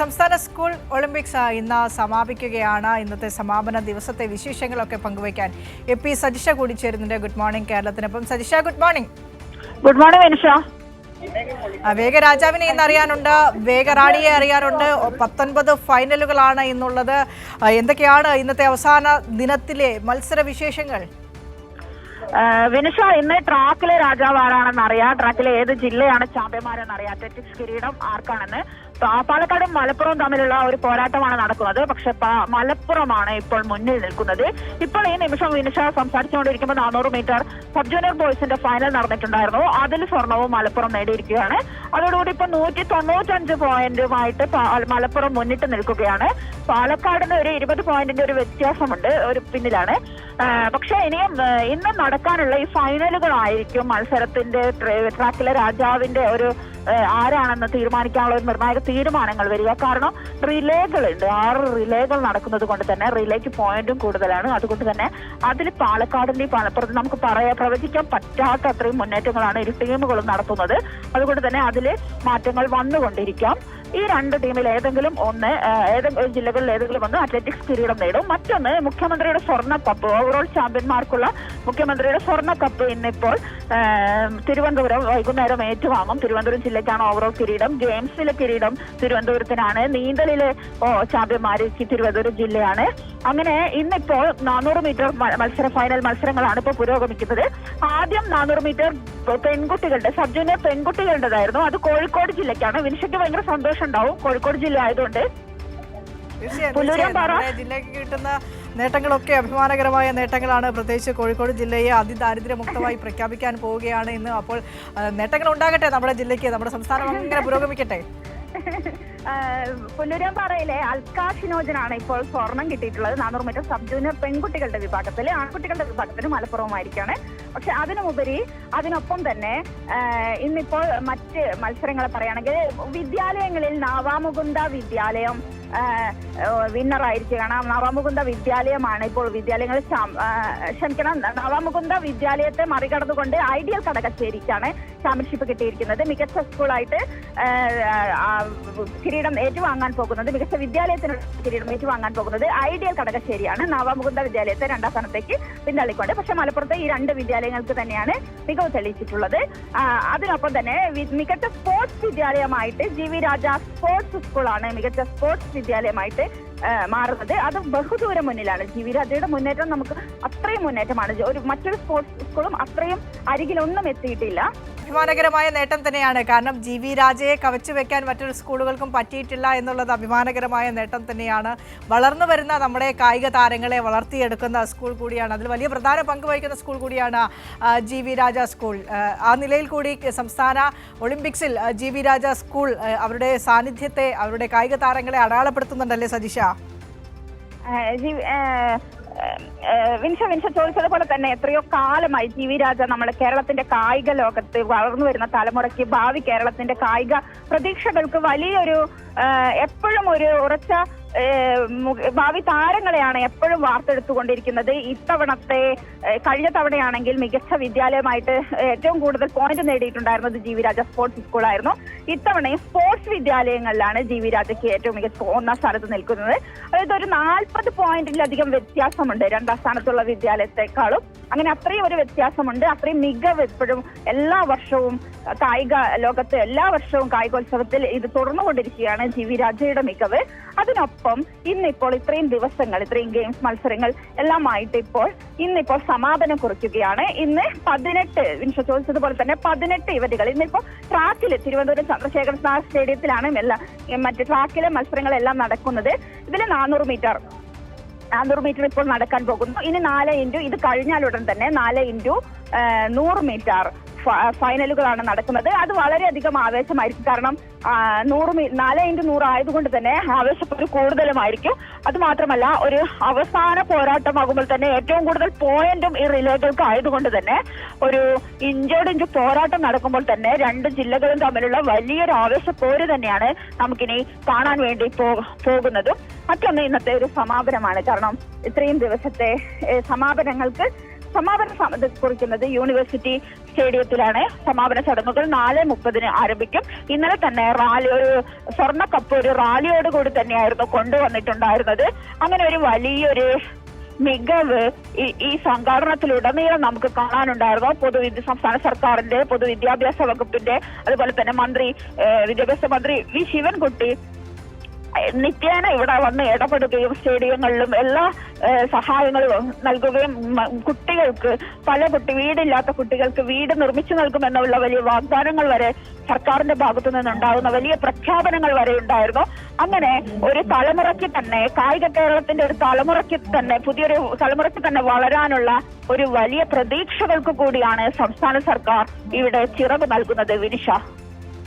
സംസ്ഥാന school Olympics ഇന്ന് സമാപിക്കുകയാണ്. ഇന്നത്തെ സമാപന ദിവസത്തെ വിശേഷങ്ങളൊക്കെ പങ്കുവയ്ക്കാൻ എ പി സജിഷ കൂടി ചേരുന്നുണ്ട് good morning കേരളത്തിനൊപ്പം. Sajisha good morning. Good morning Anusha വേഗരാജാവിനെ ഇന്ന് അറിയാനുണ്ട്. വേഗറാണിയെ അറിയാനുണ്ട്. പത്തൊൻപത് ഫൈനലുകളാണ് ഇന്നുള്ളത്. എന്തൊക്കെയാണ് ഇന്നത്തെ അവസാന ദിനത്തിലെ മത്സര വിശേഷങ്ങൾ? വിനുഷ ഇന്ന് ട്രാക്കിലെ രാജാവ് ആരാണെന്ന് അറിയാം ട്രാക്കിലെ ഏത് ജില്ലയാണ് ചാമ്പ്യന്മാരെന്ന് അറിയാം അത്ലറ്റിക്സ് കിരീടം ആർക്കാണെന്ന്. പാലക്കാടും മലപ്പുറവും തമ്മിലുള്ള ഒരു പോരാട്ടമാണ് നടക്കുന്നത്. പക്ഷെ മലപ്പുറമാണ് ഇപ്പോൾ മുന്നിൽ നിൽക്കുന്നത്. ഇപ്പോൾ ഈ നിമിഷം വിനിഷ സംസാരിച്ചുകൊണ്ടിരിക്കുമ്പോൾ നാനൂറ് മീറ്റർ സബ് ജൂനിയർ ബോയ്സിന്റെ ഫൈനൽ നടന്നിട്ടുണ്ടായിരുന്നു. അതിൽ സ്വർണവും മലപ്പുറം നേടിയിരിക്കുകയാണ്. അതോടുകൂടി ഇപ്പൊ നൂറ്റി തൊണ്ണൂറ്റഞ്ച് പോയിന്റുമായിട്ട് മലപ്പുറം മുന്നിട്ട് നിൽക്കുകയാണ്. പാലക്കാടിന് ഒരു ഇരുപത് പോയിന്റിന്റെ ഒരു വ്യത്യാസമുണ്ട് ഒരു പിന്നിലാണ്. പക്ഷെ ഇനിയും ഇന്ന് നടക്കാനുള്ള ഈ ഫൈനലുകളായിരിക്കും മത്സരത്തിന്റെ ട്രേ- ട്രാക്കിലെ രാജാവിന്റെ ഒരു ആരാണെന്ന് തീരുമാനിക്കാനുള്ള ഒരു നിർണായക തീരുമാനങ്ങൾ വരിക. കാരണം റിലേകൾ ഉണ്ട്. ആറ് റിലേകൾ നടക്കുന്നത് കൊണ്ട് തന്നെ റിലേക്ക് പോയിന്റും കൂടുതലാണ്. അതുകൊണ്ട് തന്നെ അതിൽ പാലക്കാടിന്റെ മലപ്പുറത്തും നമുക്ക് പറയാ പ്രവചിക്കാൻ പറ്റാത്ത അത്രയും മുന്നേറ്റങ്ങളാണ് ഇരു ടീമുകളും നടത്തുന്നത്. അതുകൊണ്ട് തന്നെ അതിൽ മാറ്റങ്ങൾ വന്നുകൊണ്ടിരിക്കാം. ഈ രണ്ട് ടീമിൽ ഏതെങ്കിലും ഒന്ന് ഏതെങ്കിലും ജില്ലകളിൽ ഏതെങ്കിലും ഒന്ന് അത്ലറ്റിക്സ് കിരീടം നേടും. മറ്റൊന്ന് മുഖ്യമന്ത്രിയുടെ സ്വർണ കപ്പ് ഓവറോൾ ചാമ്പ്യന്മാർക്കുള്ള മുഖ്യമന്ത്രിയുടെ സ്വർണ കപ്പ് ഇന്നിപ്പോൾ തിരുവനന്തപുരം വൈകുന്നേരം ഏറ്റുവാങ്ങും. തിരുവനന്തപുരം ജില്ലയ്ക്കാണ് ഓവറോൾ കിരീടം. ഗെയിംസിലെ കിരീടം തിരുവനന്തപുരത്തിനാണ്. നീന്തലിലെ ഓ ചാമ്പ്യന്മാര് തിരുവനന്തപുരം ജില്ലയാണ്. അങ്ങനെ ഇന്നിപ്പോൾ നാനൂറ് മീറ്റർ മത്സര ഫൈനൽ മത്സരങ്ങളാണ് ഇപ്പോൾ പുരോഗമിക്കുന്നത്. ആദ്യം നാനൂറ് മീറ്റർ പെൺകുട്ടികളുടെ സബ് ജൂനിയർ പെൺകുട്ടികളുടേതായിരുന്നു. അത് കോഴിക്കോട് ജില്ലയ്ക്കാണ്. വിനിഷയ്ക്ക് ഭയങ്കര സന്തോഷം ഉണ്ടാവും കോഴിക്കോട് ജില്ല ആയതുകൊണ്ട്. ജില്ലയ്ക്ക് കിട്ടുന്ന നേട്ടങ്ങളൊക്കെ അഭിമാനകരമായ നേട്ടങ്ങളാണ്. പ്രത്യേകിച്ച് കോഴിക്കോട് ജില്ലയെ അതിദാരിദ്ര്യമുക്തമായി പ്രഖ്യാപിക്കാൻ പോവുകയാണ് ഇന്ന്. അപ്പോൾ നേട്ടങ്ങൾ ഉണ്ടാകട്ടെ നമ്മുടെ ജില്ലയ്ക്ക് നമ്മുടെ സംസ്ഥാനം അങ്ങനെ പുരോഗമിക്കട്ടെ? പുല്ലൂരാമ്പാറയിലെ അൽക്കാഷിനോജനാണ് ഇപ്പോൾ സ്വർണം കിട്ടിയിട്ടുള്ളത്. നാനൂറ് മീറ്റർ സബ് ജൂനിയർ പെൺകുട്ടികളുടെ വിഭാഗത്തിൽ ആൺകുട്ടികളുടെ വിഭാഗത്തിൽ മലപ്പുറവുമായിരിക്കാണ്. പക്ഷെ അതിനുമുപരി അതിനൊപ്പം തന്നെ ഇന്നിപ്പോൾ മറ്റ് മത്സരങ്ങൾ പറയുകയാണെങ്കിൽ വിദ്യാലയങ്ങളിൽ നാവാമുകുന്ദ വിദ്യാലയം വിന്നർ ആയിരിക്കുകയാണ് നവാമുകുന്ദ വിദ്യാലയമാണ് ഇപ്പോൾ വിദ്യാലയങ്ങൾ ക്ഷമിക്കണം. നവാമുകുന്ദ വിദ്യാലയത്തെ മറികടന്നുകൊണ്ട് ഐഡിയൽ കടകച്ചേരിക്കാണ് ചാമ്പ്യൻഷിപ്പ് കിട്ടിയിരിക്കുന്നത്. മികച്ച സ്കൂളായിട്ട് കിരീടം ഏറ്റുവാങ്ങാൻ പോകുന്നത് മികച്ച വിദ്യാലയത്തിനുള്ള കിരീടം ഏറ്റുവാങ്ങാൻ പോകുന്നത് ഐഡിയൽ കടകശ്ശേരിയാണ് നവാമുകുന്ദ വിദ്യാലയത്തെ രണ്ടാം സ്ഥാനത്തേക്ക് പിന്തള്ളിക്കൊണ്ട്. പക്ഷെ മലപ്പുറത്തെ ഈ രണ്ട് വിദ്യാലയങ്ങൾക്ക് തന്നെയാണ് മികവ് തെളിയിച്ചിട്ടുള്ളത്. അതിനൊപ്പം തന്നെ മികച്ച സ്പോർട്സ് വിദ്യാലയമായിട്ട് ജി വി രാജ സ്പോർട്സ് സ്കൂളാണ് മികച്ച സ്പോർട്സ് വിദ്യാലയമായിട്ട് മാറുന്നത്. അത് ബഹുദൂരം മുന്നിലാണ്. ജീവിതയുടെ മുന്നേറ്റം നമുക്ക് അത്രയും മുന്നേറ്റമാണ്. ഒരു മറ്റൊരു സ്പോർട്സ് സ്കൂളും അത്രയും അരികിലൊന്നും എത്തിയിട്ടില്ല. അഭിമാനകരമായ നേട്ടം തന്നെയാണ്. കാരണം ജി വി രാജയെ കവച്ചു വെക്കാൻ മറ്റൊരു സ്കൂളുകൾക്കും പറ്റിയിട്ടില്ല എന്നുള്ളത് അഭിമാനകരമായ നേട്ടം തന്നെയാണ്. വളർന്നു വരുന്ന നമ്മുടെ കായിക താരങ്ങളെ വളർത്തിയെടുക്കുന്ന സ്കൂൾ കൂടിയാണ്. അതിൽ വലിയ പ്രധാന പങ്ക് വഹിക്കുന്ന സ്കൂൾ കൂടിയാണ് ജി വി രാജ സ്കൂൾ. ആ, നിലയിൽ കൂടി സംസ്ഥാന ഒളിമ്പിക്സിൽ ജി വി രാജ സ്കൂൾ അവരുടെ സാന്നിധ്യത്തെ അവരുടെ കായിക താരങ്ങളെ അടയാളപ്പെടുത്തുന്നുണ്ടല്ലേ സജിഷ വിൻഷ വിൻഷ ചോദിച്ചതുപോലെ തന്നെ എത്രയോ കാലമായി ജി വി രാജ നമ്മുടെ കേരളത്തിന്റെ കായിക ലോകത്ത് വളർന്നു വരുന്ന തലമുറയ്ക്ക് ഭാവി കേരളത്തിന്റെ കായിക പ്രതീക്ഷകൾക്ക് വലിയൊരു എപ്പോഴും ഒരു ഉറച്ച ഭാവി താരങ്ങളെയാണ് എപ്പോഴും വാർത്തെടുത്തുകൊണ്ടിരിക്കുന്നത്. ഇത്തവണത്തെ കഴിഞ്ഞ തവണയാണെങ്കിൽ മികച്ച വിദ്യാലയമായിട്ട് ഏറ്റവും കൂടുതൽ പോയിന്റ് നേടിയിട്ടുണ്ടായിരുന്നത് ജി വി രാജ സ്പോർട്സ് സ്കൂളായിരുന്നു ഇത്തവണയും സ്പോർട്സ് വിദ്യാലയങ്ങളിലാണ് ജി വി രാജയ്ക്ക് ഏറ്റവും മികച്ച ഒന്നാം സ്ഥാനത്ത് നിൽക്കുന്നത്. അതായത് ഒരു നാൽപ്പത് പോയിന്റിലധികം വ്യത്യാസമുണ്ട് രണ്ടാം സ്ഥാനത്തുള്ള വിദ്യാലയത്തെക്കാളും. അങ്ങനെ അത്രയും ഒരു വ്യത്യാസമുണ്ട്. അത്രയും മികവ് എപ്പോഴും എല്ലാ വർഷവും കായിക ലോകത്ത് എല്ലാ വർഷവും കായികോത്സവത്തിൽ ഇത് തുടർന്നുകൊണ്ടിരിക്കുകയാണ്. ജി വി രാജയുടെ മികവ്. അതിനൊപ്പം ഇന്നിപ്പോൾ ഇത്രയും ദിവസങ്ങൾ ഇത്രയും ഗെയിംസ് മത്സരങ്ങൾ എല്ലാമായിട്ട് ഇപ്പോൾ ഇന്നിപ്പോൾ സമാപനം കുറിക്കുകയാണ്. ഇന്ന് പതിനെട്ട് വിൻഷ ചോദിച്ചതുപോലെ തന്നെ പതിനെട്ട് ഇവന്റുകൾ. ഇന്നിപ്പോൾ ട്രാക്കിൽ തിരുവനന്തപുരം ചന്ദ്രശേഖര സാർ സ്റ്റേഡിയത്തിലാണ് എല്ലാം മറ്റ് ട്രാക്കിലെ മത്സരങ്ങളെല്ലാം നടക്കുന്നത്. ഇതിൽ നാനൂറ് മീറ്റർ നാനൂറ് മീറ്റർ ഇപ്പോൾ നടക്കാൻ പോകുന്നു. ഇനി നാല് ഇന്റു ഇത് കഴിഞ്ഞാലുടൻ തന്നെ നാല് ഇന്റു നൂറ് മീറ്റർ ഫൈനലുകളാണ് നടക്കുന്നത്. അത് വളരെയധികം ആവേശമായിരിക്കും. കാരണം നൂറ് നാല് ഇന്റു നൂറ് ആയതുകൊണ്ട് തന്നെ ഒരു കൂടുതലുമായിരിക്കും. അത് മാത്രമല്ല ഒരു അവസാന പോരാട്ടമാകുമ്പോൾ തന്നെ ഏറ്റവും കൂടുതൽ പോയിന്റും ഈ റിലേകൾക്ക് ആയതുകൊണ്ട് തന്നെ ഒരു ഇഞ്ചോട് ഇഞ്ച് പോരാട്ടം നടക്കുമ്പോൾ തന്നെ രണ്ട് ജില്ലകളും തമ്മിലുള്ള വലിയൊരു ആവേശപ്പോര് തന്നെയാണ് നമുക്കിനി കാണാൻ വേണ്ടി പോകുന്നതും. മറ്റൊന്ന് ഇന്നത്തെ ഒരു സമാപനമാണ്. കാരണം ഇത്രയും ദിവസത്തെ സമാപനങ്ങൾക്ക് സമാപന സമ- കുറിക്കുന്നത് യൂണിവേഴ്സിറ്റി സ്റ്റേഡിയത്തിലാണ്. സമാപന ചടങ്ങുകൾ നാല് മുപ്പതിന് ആരംഭിക്കും. ഇന്നലെ തന്നെ റാലി ഒരു സ്വർണ കപ്പ് ഒരു റാലിയോട് കൂടി തന്നെയായിരുന്നു കൊണ്ടുവന്നിട്ടുണ്ടായിരുന്നത്. അങ്ങനെ ഒരു വലിയൊരു മികവ് ഈ സംഘാടനത്തിലുടനീളം നമുക്ക് കാണാനുണ്ടായിരുന്നു. പൊതുവിദ്യ സംസ്ഥാന സർക്കാരിന്റെ പൊതുവിദ്യാഭ്യാസ വകുപ്പിന്റെ അതുപോലെ തന്നെ മന്ത്രി വിദ്യാഭ്യാസ മന്ത്രി വി. ശിവൻകുട്ടി നിത്യേന ഇവിടെ വന്ന് ഇടപെടുകയും സ്റ്റേഡിയങ്ങളിലും എല്ലാ സഹായങ്ങളും നൽകുകയും കുട്ടികൾക്ക് പല കുട്ടി വീടില്ലാത്ത കുട്ടികൾക്ക് വീട് നിർമ്മിച്ചു നൽകുമെന്നുള്ള വലിയ വാഗ്ദാനങ്ങൾ വരെ സർക്കാരിന്റെ ഭാഗത്തു നിന്നുണ്ടാകുന്ന വലിയ പ്രഖ്യാപനങ്ങൾ വരെ ഉണ്ടായിരുന്നു. അങ്ങനെ ഒരു തലമുറയ്ക്ക് തന്നെ കായിക കേരളത്തിന്റെ ഒരു തലമുറയ്ക്ക് തന്നെ പുതിയൊരു തലമുറയ്ക്ക് തന്നെ വളരാനുള്ള ഒരു വലിയ പ്രതീക്ഷകൾക്ക് കൂടിയാണ് സംസ്ഥാന സർക്കാർ ഇവിടെ ചിറവ് നൽകുന്നത് വിനിഷ.